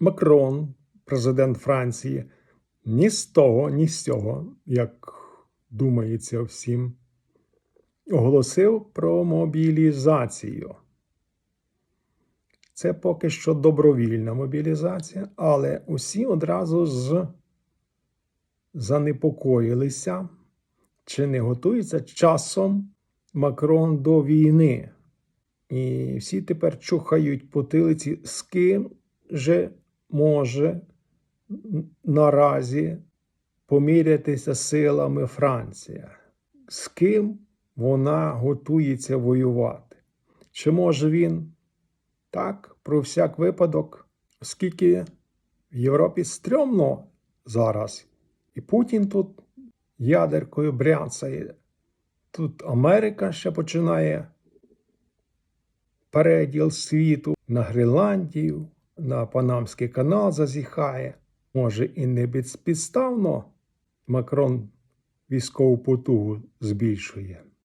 Макрон, президент Франції, ні з того, ні з цього, як думається всім, оголосив про мобілізацію. Це поки що добровільна мобілізація, але усі одразу з занепокоїлися, чи не готується часом Макрон до війни. І всі тепер чухають потилиці, з ким же може наразі помірятися силами Франція, з ким вона готується воювати. Чи може він так, про всяк випадок, оскільки в Європі стрьомно зараз, і Путін тут ядеркою бряцає, тут Америка ще починає переділ світу на Гренландію, на Панамський канал зазіхає. Може, і не безпідставно Макрон військову потугу збільшує.